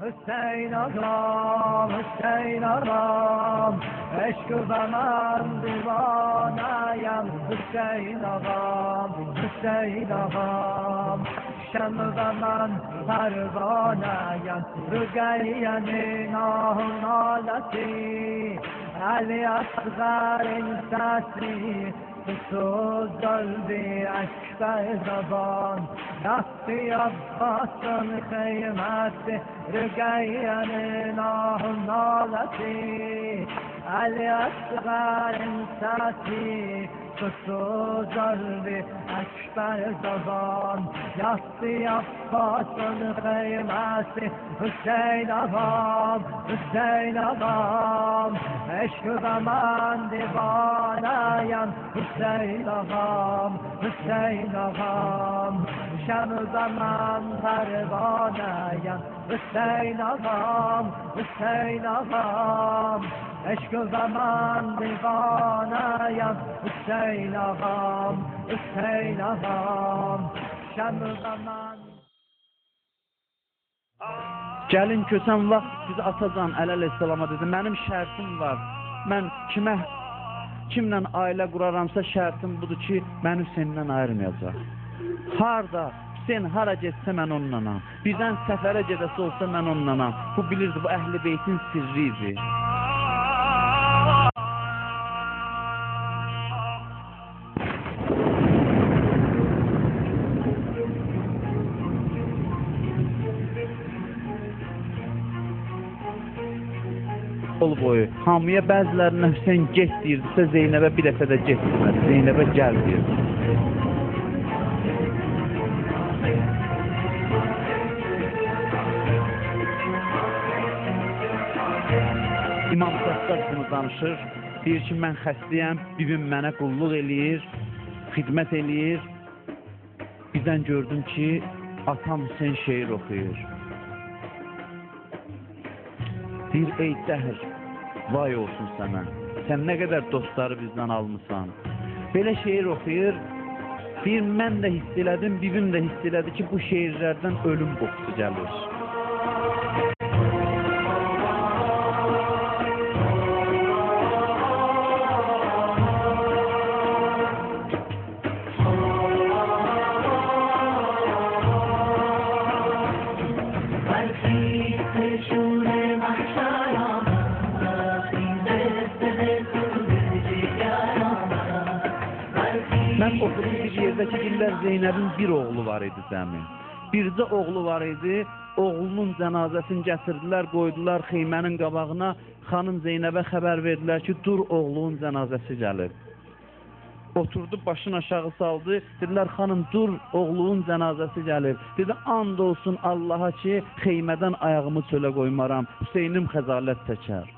Hüseyin ağam, Hüseyin ağam Eşk zaman divanayam. Hüseyin ağam, Hüseyin ağam Şem zaman pervanayam. Rügeyyenin ahın aleti. Ali asgarin sesi افسوس دل دی اشکای زبان دستی از باشند خیمه ات نه Ali asgarin sesi Susuz kalbi aşkta zaman. Yastı Abbas'ın kıymeti Hüseyin ağam, Hüseyin ağam Eşk zaman divanayam Hüseyin ağam, Hüseyin ağam Şam zaman pervanayam Hüseyin ağam, Hüseyin ağam Eşk zaman divanayam Hüseyin ağam, Hüseyin ağam Şam zaman Gəlin kösən vaxt biz atacan Əli əleyhissalama dedi, mənim şərtim var. Mən kimə kimlə ailə quraramsa şərtim budur ki, məni Hüseyndən ayırmayacaq. Harda Hüseyn hara getsə mən onunlanam. Birdən səfərə gedəsi olsa mən onunlanam. Bu bilirdi, bu əhl-i beytin sirri idi. Yol boyu hamıya bəzilərinə Hüseyn get deyirdisə Zeynəbə bir dəfə də get demədi. Zeynəbə gəl deyirdi. İmam Səssad bunu danışır. Deyir ki, mən xəstəyəm, bibim mənə qulluq eləyir, xidmət eləyir. Birdən gördüm ki, atam Hüseyn şeir oxuyur. Deyir, ey dəhr, vay olsun sənə. Sən nə qədər dostları bizdən almısan. Belə şeir oxuyur. Bir mən də hiss elədim, bibim də hiss elədi ki, bu şeirlərdən ölüm qoxusu gəlir. Deyirlər Zeynəbin bir oğlu var idi zəmin. Bircə oğlu var idi. Oğlunun cənazəsini gətirdilər, qoydular xeymənin qabağına. Xanım Zeynəbə xəbər verdilər ki, dur oğlunun cənazəsi gəlir. Oturdu, başını aşağı saldı. Dedilər, xanım dur, oğlunun cənazəsi gəlir. Dedi, and olsun Allaha ki, xeymədən ayağımı çölə qoymaram. Hüseynim xəzalət çəkər.